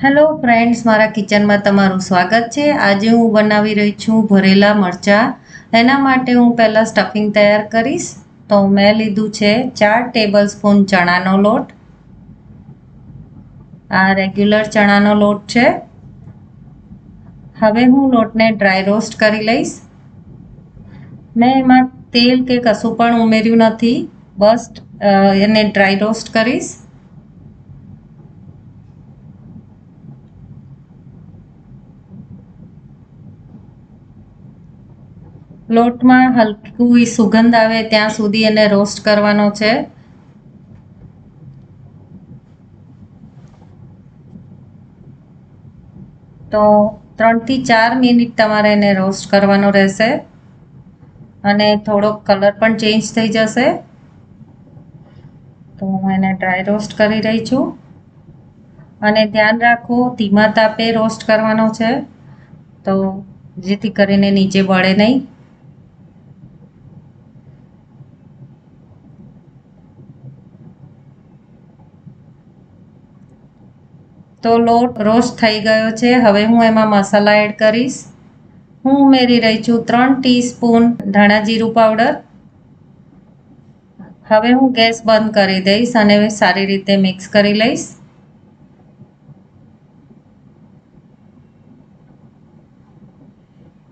Hello friends મારા કિચનમાં તમારું સ્વાગત છે. આજે હું બનાવી રહી છું ભરેલા મરચાં. એના માટે હું પહેલાં સ્ટફિંગ તૈયાર કરીશ. તો મેં લીધું છે ચાર ટેબલ સ્પૂન ચણાનો લોટ. આ રેગ્યુલર ચણાનો લોટ છે. હવે હું લોટને ડ્રાય રોસ્ટ કરી લઈશ. મેં એમાં તેલ કે કશું પણ ઉમેર્યું નથી. બસ એને ડ્રાય રોસ્ટ કરીશ. લોટમાં હલકું સુગંધ આવે ત્યાં સુધી એને રોસ્ટ કરવાનો છે. તો ત્રણથી ચાર મિનિટ તમારે એને રોસ્ટ કરવાનો રહેશે. અને થોડોક કલર પણ ચેન્જ થઈ જશે. તો હું એને ડ્રાય રોસ્ટ કરી રહી છું. અને ધ્યાન રાખો, ધીમા તાપે રોસ્ટ કરવાનો છે. તો જેથી કરીને નીચે બળે નહીં. તો લોટ રોસ્ટ થઈ ગયો છે. હવે હું એમાં મસાલા એડ કરીશ. હું ઉમેરી રહી છું ત્રણ ટીસ્પૂન ધાણા જીરું પાવડર. હવે હું ગેસ બંધ કરી દઈશ અને સારી રીતે મિક્સ કરી લઈશ.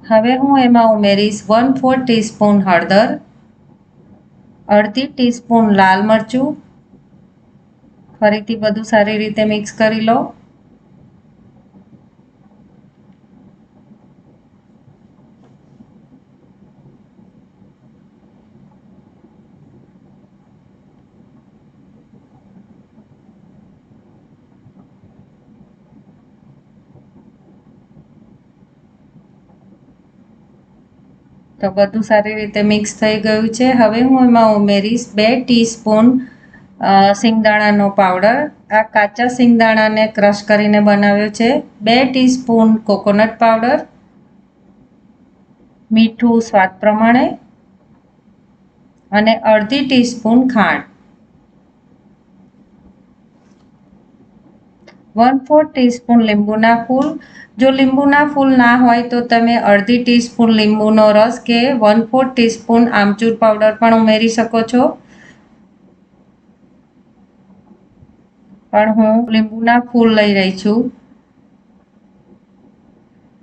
હવે હું એમાં ઉમેરીશ વન ફોર ટીસ્પૂન હળદર, અડધી ટીસ્પૂન લાલ મરચું. ફરીથી બધું સારી રીતે મિક્સ કરી લો. તો બધું સારી રીતે મિક્સ થઈ ગયું છે. હવે હું એમાં ઉમેરીશ બે ટીસ્પૂન સિંગદાણાનો પાવડર આ કાચા સિંગદાણાને ક્રશ કરીને બનાવ્યો છે. બે ટીસ્પૂન કોકોનટ પાવડર મીઠું સ્વાદ પ્રમાણે. અને અડધી ટીસ્પૂન ખાંડ. વન ફોર ટીસ્પૂન લીંબુના ફૂલ. જો લીંબુના ફૂલ ના હોય તો તમે અડધી ટીસ્પૂન લીંબુનો રસ કે વન ફોર ટીસ્પૂન આમચૂર પાવડર પણ ઉમેરી શકો છો. પણ હું લીંબુના ફૂલ લઈ રહી છું.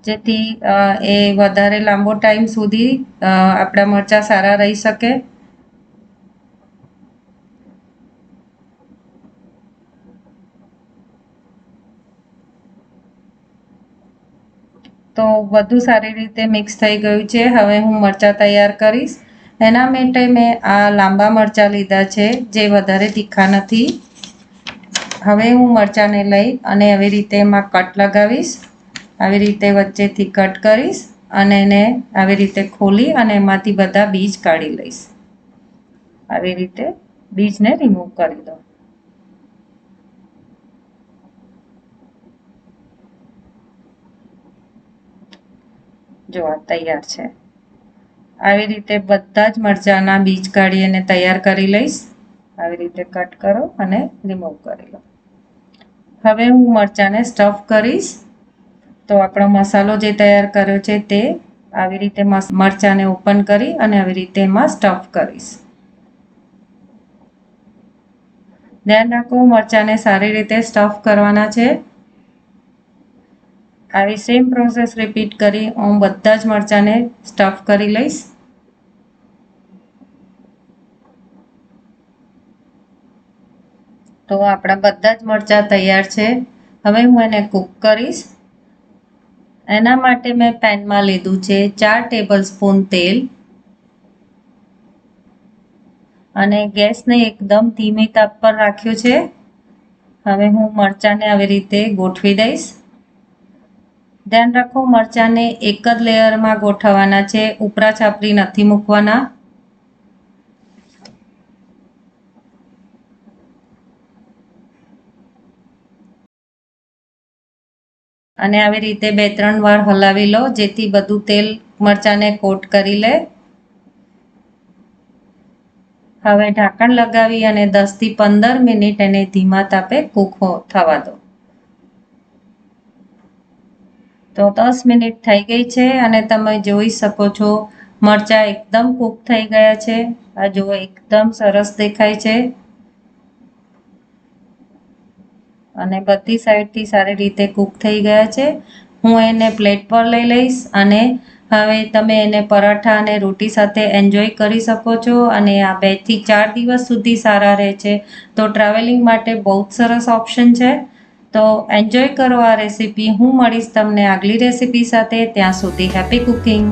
જેથી એ વધારે લાંબો ટાઈમ સુધી આપણા મરચાં સારા રહી શકે. તો બધું સારી રીતે મિક્સ થઈ ગયું છે. હવે હું મરચાં તૈયાર કરીશ. એના માટે મેં આ લાંબા મરચાં લીધા છે, જે વધારે તીખા નથી. હવે હું મરચાંને લઈ અને આવી રીતે એમાં કટ લગાવીશ. આવી રીતે વચ્ચેથી કટ કરીશ અને એને આવી રીતે ખોલી અને એમાંથી બધા બીજ કાઢી લઈશ. આવી રીતે બીજને રિમૂવ કરી દો જો આ તૈયાર છે. આવી રીતે બધા જ મરચાંના બીજ કાઢી અને તૈયાર કરી લઈશ. આવી રીતે કટ કરો અને રિમૂવ કરી લો. હવે હું મરચાંને સ્ટફ કરીશ. તો આપણો મસાલો જે તૈયાર કર્યો છે તે આવી રીતે મરચાંને ઓપન કરી અને આવી રીતે એમાં સ્ટફ કરીશ. ધ્યાન રાખો, મરચાંને સારી રીતે સ્ટફ કરવાના છે. આવી સેમ પ્રોસેસ રિપીટ કરી હું બધા જ મરચાંને સ્ટફ કરી લઈશ. તો આપણા બધા જ મરચાં તૈયાર છે. હવે હું એને કૂક કરીશ. એના માટે મેં પેનમાં લીધું છે ચાર ટેબલ સ્પૂન તેલ. અને ગેસને એકદમ ધીમી તાપ પર રાખ્યો છે. હવે હું મરચાંને આવી રીતે ગોઠવી દઈશ. ધ્યાન રાખો, મરચાંને એક જ લેયરમાં ગોઠવવાના છે. ઉપરા છાપરી નથી મૂકવાના. અને આવી રીતે બે ત્રણ વાર હલાવી લો, જેથી બધું તેલ મરચાંને કોટ કરી લે. હવે ઢાંકણ લગાવી અને દસથી પંદર મિનિટ એને ધીમા તાપે કૂક થવા દો. તો દસ મિનિટ થઈ ગઈ છે અને તમે જોઈ શકો છો, મરચાં એકદમ કૂક થઈ ગયા છે. આ જુઓ, એકદમ સરસ દેખાય છે. અને બધી સાઈડથી સારી રીતે કૂક થઈ ગયા છે. હું એને પ્લેટ પર લઈ લઈશ અને હવે તમે એને પરાઠા અને રોટી સાથે એન્જોય કરી શકો છો અને આ બેથી ચાર દિવસ સુધી સારા રહે છે. તો ટ્રાવેલિંગ માટે બહુ જ સરસ ઓપ્શન છે. તો એન્જોય કરો આ રેસીપી હું મળીશ તમને આગલી રેસીપી સાથે. ત્યાં સુધી હેપી કુકિંગ